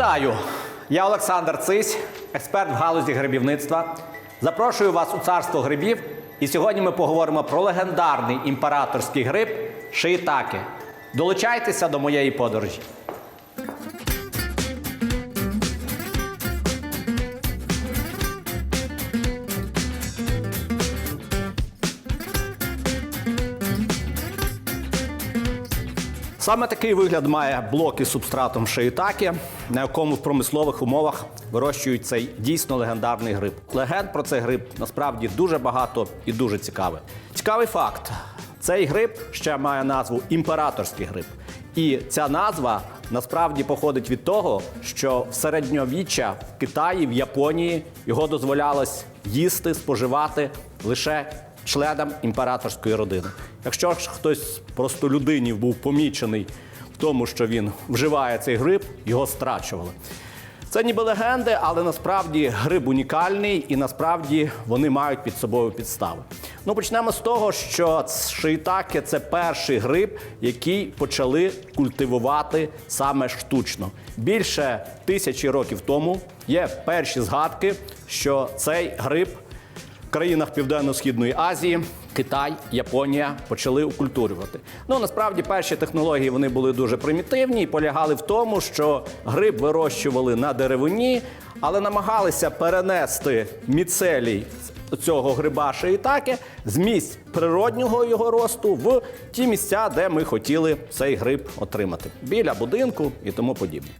Вітаю! Я Олександр Цись, експерт в галузі грибівництва. Запрошую вас у царство грибів. І сьогодні ми поговоримо про легендарний імператорський гриб шиїтаке. Долучайтеся до моєї подорожі. Саме такий вигляд має блок із субстратом шиїтаке, на якому в промислових умовах вирощують цей дійсно легендарний гриб. Легенд про цей гриб насправді дуже багато і дуже цікавий. Цікавий факт: цей гриб ще має назву імператорський гриб. І ця назва насправді походить від того, що в середньовіччя в Китаї, в Японії його дозволялось їсти, споживати лише членам імператорської родини. Якщо ж хтось просто людині був помічений в тому, що він вживає цей гриб, його страчували. Це ніби легенди, але насправді гриб унікальний і насправді вони мають під собою підстави. Ну почнемо з того, що шиїтаке – це перший гриб, який почали культивувати саме штучно. Більше тисячі років тому є перші згадки, що цей гриб країнах Південно-Східної Азії, Китай, Японія почали окультурювати. Ну насправді перші технології вони були дуже примітивні і полягали в тому, що гриб вирощували на деревині, але намагалися перенести міцелій цього гриба шиїтаке з місць природнього його росту в ті місця, де ми хотіли цей гриб отримати біля будинку і тому подібне.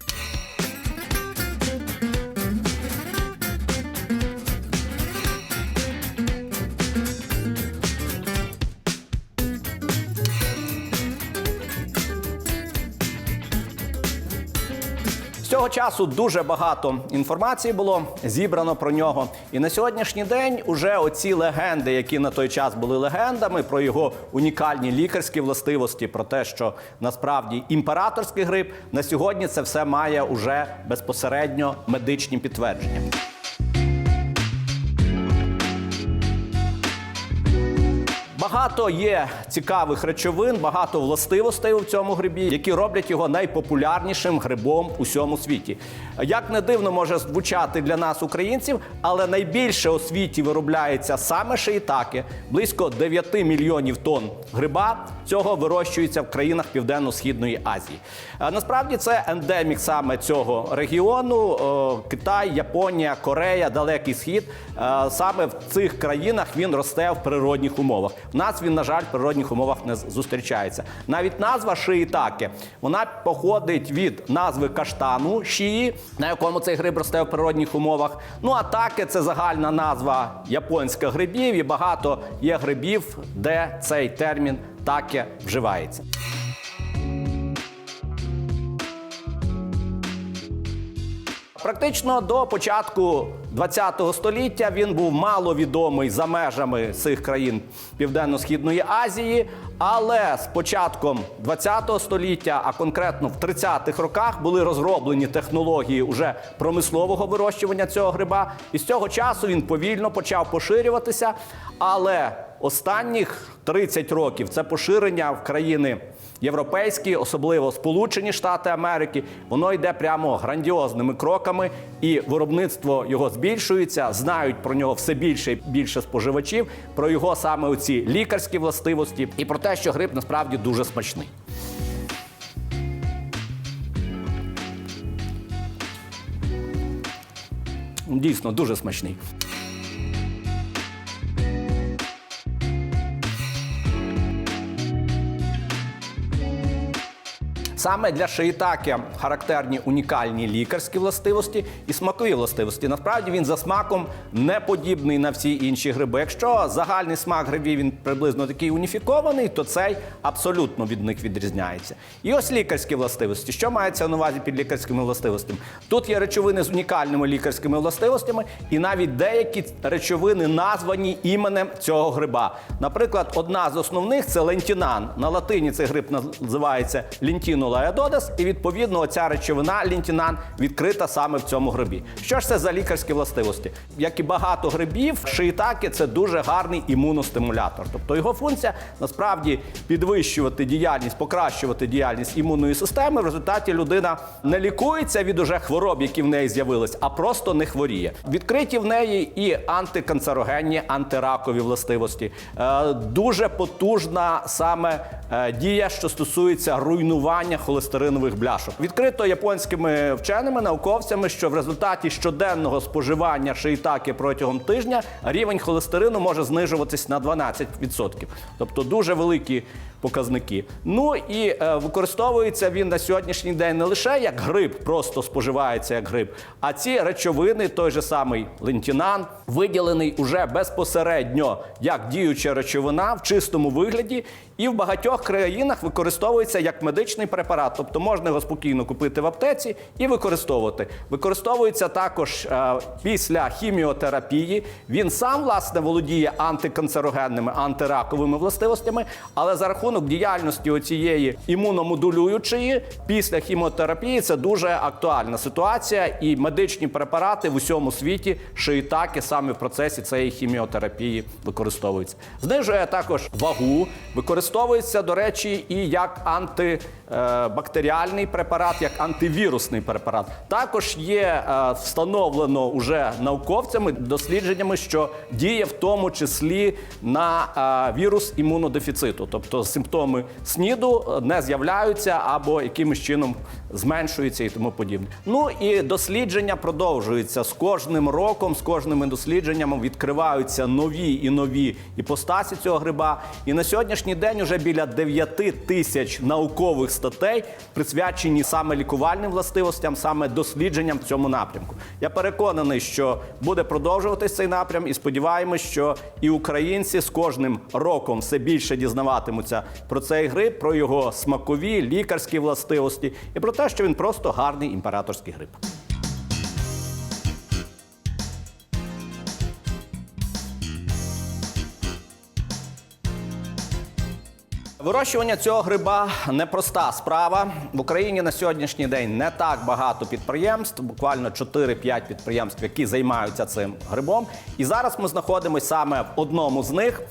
Часу дуже багато інформації було зібрано про нього. І на сьогоднішній день уже оці легенди, які на той час були легендами, про його унікальні лікарські властивості, про те, що насправді імператорський гриб на сьогодні це все має уже безпосередньо медичні підтвердження. Багато є цікавих речовин, багато властивостей у цьому грибі, які роблять його найпопулярнішим грибом у всьому світі. Як не дивно може звучати для нас, українців, але найбільше у світі виробляється саме шиїтаке. Близько 9 мільйонів тонн гриба цього вирощується в країнах Південно-Східної Азії. Насправді це ендемік саме цього регіону: Китай, Японія, Корея, Далекий Схід. Е, Саме в цих країнах він росте в природних умовах. Нас він, на жаль, в природних умовах не зустрічається. Навіть назва шиїтаки, вона походить від назви каштану шиї, на якому цей гриб росте в природних умовах. Ну а таке це загальна назва японських грибів, і багато є грибів, де цей термін таке вживається. Практично до початку ХХ століття він був маловідомий за межами цих країн Південно-Східної Азії. Але з початком ХХ століття, а конкретно в 30-х роках, були розроблені технології уже промислового вирощування цього гриба. І з цього часу він повільно почав поширюватися. Але останніх 30 років це поширення в країни європейські, особливо Сполучені Штати Америки, воно йде прямо грандіозними кроками, і виробництво його збільшується. Знають про нього все більше і більше споживачів, про його саме оці лікарські властивості, і про те, що гриб насправді дуже смачний. Дійсно, дуже смачний. Саме для шиїтаке характерні унікальні лікарські властивості і смакові властивості. Насправді він за смаком не подібний на всі інші гриби. Якщо загальний смак грибів він приблизно такий уніфікований, то цей абсолютно від них відрізняється. І ось лікарські властивості. Що мається на увазі під лікарськими властивостями? Тут є речовини з унікальними лікарськими властивостями, і навіть деякі речовини названі іменем цього гриба. Наприклад, одна з основних це лентінан. На латині цей гриб називається лентіно лаядодес, і відповідно оця речовина лінтінан відкрита саме в цьому грибі. Що ж це за лікарські властивості? Як і багато грибів, шиїтаки це дуже гарний імуностимулятор. Тобто його функція насправді підвищувати діяльність, покращувати діяльність імунної системи. В результаті людина не лікується від уже хвороб, які в неї з'явились, а просто не хворіє. Відкриті в неї і антиканцерогенні, антиракові властивості. Е, Дуже потужна саме е, дія, що стосується руйнування холестеринових бляшок. Відкрито японськими вченими науковцями, що в результаті щоденного споживання шиїтаки протягом тижня рівень холестерину може знижуватись на 12%. Тобто дуже великі показники. Ну і е, використовується він на сьогоднішній день не лише як гриб, просто споживається як гриб, а ці речовини, той же самий лентінан, виділений уже безпосередньо як діюча речовина в чистому вигляді, і в багатьох країнах використовується як медичний препарат. Тобто можна його спокійно купити в аптеці і використовувати. Використовується також е, після хіміотерапії. Він сам власне володіє антиканцерогенними, антираковими властивостями, але за рахунок діяльності оцієї імуномодулюючої після хіміотерапії це дуже актуальна ситуація, і медичні препарати в усьому світі шиїтаки саме в процесі цієї хіміотерапії використовуються. Знижує також вагу, використовується, до речі, і як антибактеріальний препарат, як антивірусний препарат. Також є е, встановлено уже науковцями дослідженнями, що діє в тому числі на е, вірус імунодефіциту, тобто симптоми СНІДу е, не з'являються або якимось чином зменшуються і тому подібне. Ну і дослідження продовжуються з кожним роком, з кожними дослідженнями відкриваються нові і нові іпостасі цього гриба. І на сьогоднішній день уже біля 9 тисяч наукових статей присвячені саме лікувальним властивостям, саме дослідженням в цьому напрямку. Я переконаний, що буде продовжуватись цей напрям, і сподіваємось, що і українці з кожним роком все більше дізнаватимуться про цей гриб, про його смакові, лікарські властивості і про те, що він просто гарний імператорський гриб. Вирощування цього гриба непроста справа. В Україні на сьогоднішній день не так багато підприємств, буквально 4-5 підприємств, які займаються цим грибом. І зараз ми знаходимося саме в одному з них.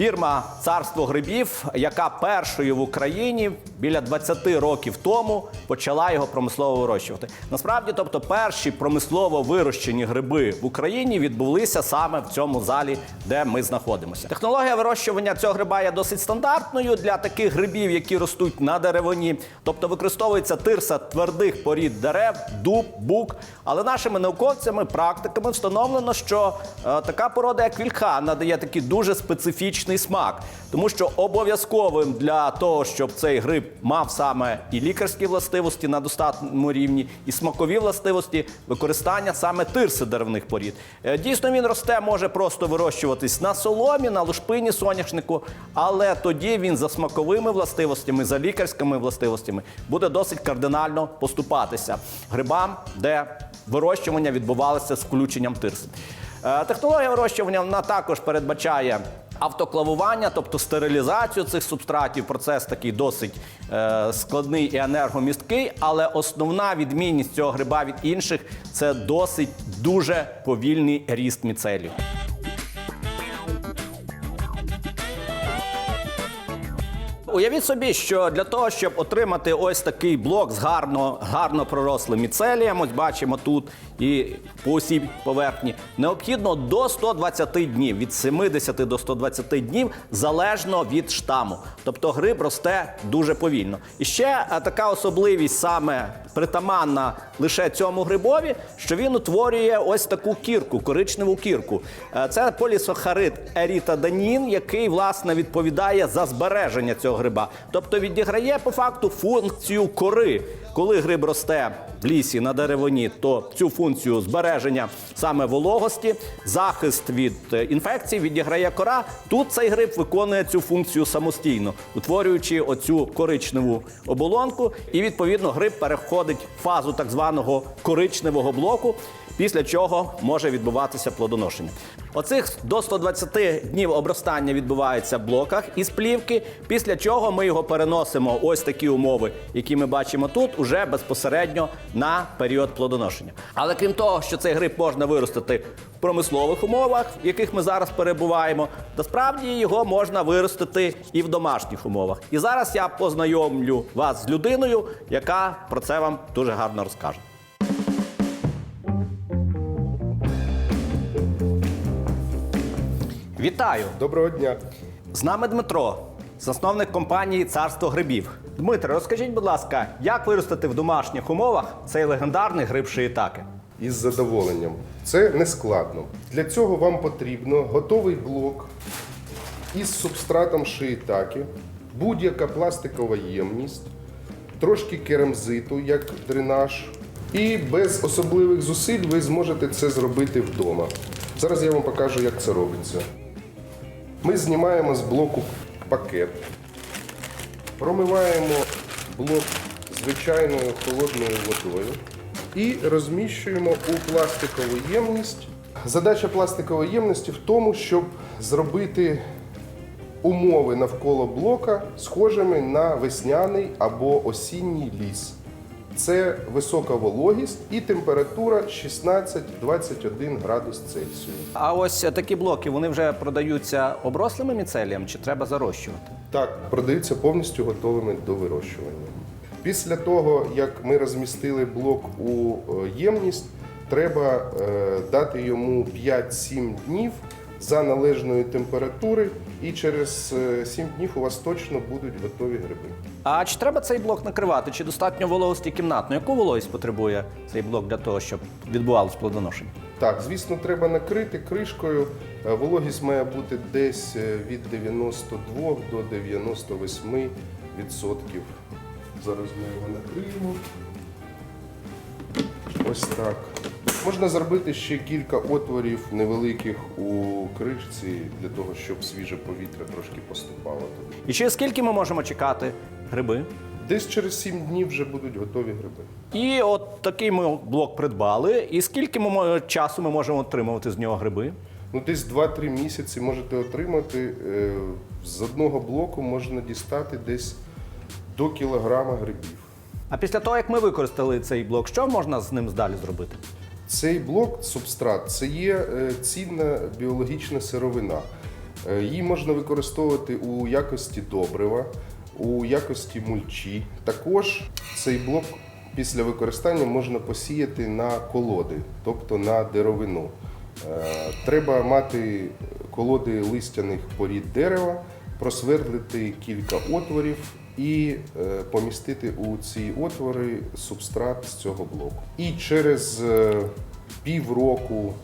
Фірма Царство грибів, яка першою в Україні біля 20 років тому почала його промислово вирощувати. Насправді, тобто, перші промислово вирощені гриби в Україні відбулися саме в цьому залі, де ми знаходимося. Технологія вирощування цього гриба є досить стандартною для таких грибів, які ростуть на деревині. Тобто використовується тирса твердих порід дерев, дуб, бук. Але нашими науковцями, практиками встановлено, що е, така порода, як вільха, надає такий дуже специфічний смак, тому що обов'язковим для того, щоб цей гриб мав саме і лікарські властивості на достатньому рівні, і смакові властивості використання саме тирси деревних порід. Е, Дійсно, він росте, може просто вирощуватись на соломі, на лушпині соняшнику, але тоді він за смаковими властивостями, за лікарськими властивостями буде досить кардинально поступатися грибам, де вирощування відбувалося з включенням тирси. Е, Технологія вирощування вона також передбачає автоклавування, тобто стерилізацію цих субстратів. Процес такий досить е, складний і енергомісткий, але основна відмінність цього гриба від інших це досить дуже повільний ріст міцелію. Уявіть собі, що для того, щоб отримати ось такий блок з гарно, гарно пророслим міцелієм, ось бачимо тут і по усій поверхні, необхідно до 120 днів, від 70 до 120 днів, залежно від штаму. Тобто гриб росте дуже повільно. І ще е, така особливість саме притаманна лише цьому грибові, що він утворює ось таку кірку, коричневу кірку. Е, Це полісахарид ерітаданін, який власне відповідає за збереження цього гриба. Тобто відіграє по факту функцію кори. Коли гриб росте в лісі на деревині, то цю функцію збереження саме вологості, захист від е, інфекцій відіграє кора. Тут цей гриб виконує цю функцію самостійно, утворюючи оцю коричневу оболонку, і відповідно гриб переходить в фазу так званого коричневого блоку. Після чого може відбуватися плодоношення. Оцих до 120 днів обростання відбувається в блоках із плівки, після чого ми його переносимо ось такі умови, які ми бачимо тут, уже безпосередньо на період плодоношення. Але крім того, що цей гриб можна виростити в промислових умовах, в яких ми зараз перебуваємо, насправді його можна виростити і в домашніх умовах. І зараз я познайомлю вас з людиною, яка про це вам дуже гарно розкаже. Вітаю! Доброго дня. З нами Дмитро, засновник компанії Царство грибів. Дмитро, розкажіть, будь ласка, як виростити в домашніх умовах цей легендарний гриб шиїтаки? Із задоволенням. Це не складно. Для цього вам потрібно готовий блок із субстратом шиїтаки, будь-яка пластикова ємність, трошки керамзиту, як дренаж. І без особливих зусиль ви зможете це зробити вдома. Зараз я вам покажу, як це робиться. Ми знімаємо з блоку пакет, промиваємо блок звичайною холодною водою і розміщуємо у пластикову ємність. Задача пластикової ємності в тому, щоб зробити умови навколо блока схожими на весняний або осінній ліс. Це висока вологість і температура 16-21 градус Цельсію. А ось такі блоки вони вже продаються оброслими міцелієм чи треба зарощувати? Так, продаються повністю готовими до вирощування. Після того, як ми розмістили блок у е, ємність, треба е, дати йому 5-7 днів за належної температури, і через е, 7 днів у вас точно будуть готові гриби. А чи треба цей блок накривати? Чи достатньо вологості кімнатної? Яку вологість потребує цей блок для того, щоб відбувалось плодоношення? Так, звісно, треба накрити кришкою. Е, Вологість має бути десь е, від 92 до 98 відсотків. Зараз ми його накриємо. Ось так. Можна зробити ще кілька отворів невеликих у кришці для того, щоб свіже повітря трошки поступало туди. І через скільки ми можемо чекати гриби? Десь через 7 днів вже будуть готові гриби. І от такий ми блок придбали. І скільки ми часу ми можемо отримувати з нього гриби? Ну, десь 2-3 місяці можете отримати. Е, З одного блоку можна дістати десь до кілограма грибів. А після того, як ми використали цей блок, що можна з ним далі зробити? Цей блок, субстрат, це є е, цінна біологічна сировина. Е, Її можна використовувати у якості добрива, у якості мульчі. Також цей блок після використання можна посіяти на колоди, тобто на деревину. Е, Треба мати колоди листяних порід дерева, просвердлити кілька отворів і е, помістити у ці отвори субстрат з цього блоку. І через е, півроку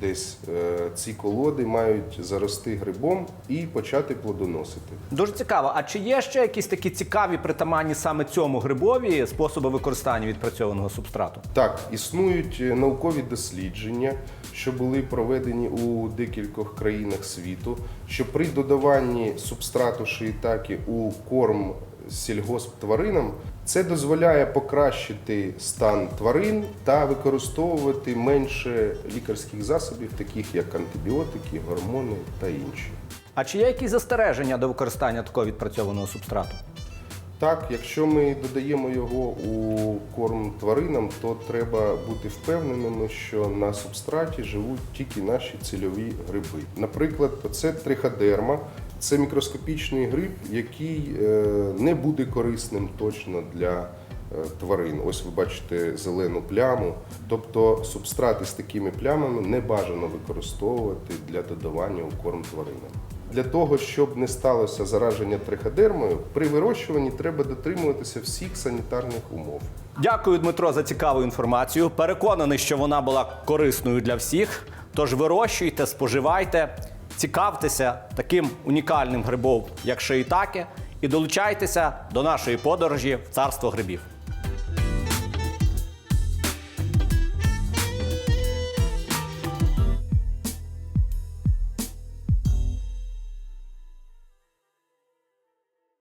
десь е, ці колоди мають зарости грибом і почати плодоносити. Дуже цікаво. А чи є ще якісь такі цікаві притаманні саме цьому грибові способи використання відпрацьованого субстрату? Так, існують наукові дослідження, що були проведені у декількох країнах світу, що при додаванні субстрату шиїтаки у корм сільгосптваринам це дозволяє покращити стан тварин та використовувати менше лікарських засобів, таких як антибіотики, гормони та інші. А чи є якісь застереження до використання такого відпрацьованого субстрату? Так, якщо ми додаємо його у корм тваринам, то треба бути впевненими, що на субстраті живуть тільки наші цільові гриби. Наприклад, це триходерма. Це мікроскопічний гриб, який е, не буде корисним точно для е, тварин. Ось ви бачите зелену пляму. Тобто субстрати з такими плямами не бажано використовувати для додавання у корм тваринам. Для того, щоб не сталося зараження триходермою, при вирощуванні треба дотримуватися всіх санітарних умов. Дякую, Дмитро, за цікаву інформацію. Переконаний, що вона була корисною для всіх. Тож вирощуйте, споживайте, цікавтеся таким унікальним грибом, як шиїтаки, і долучайтеся до нашої подорожі в царство грибів.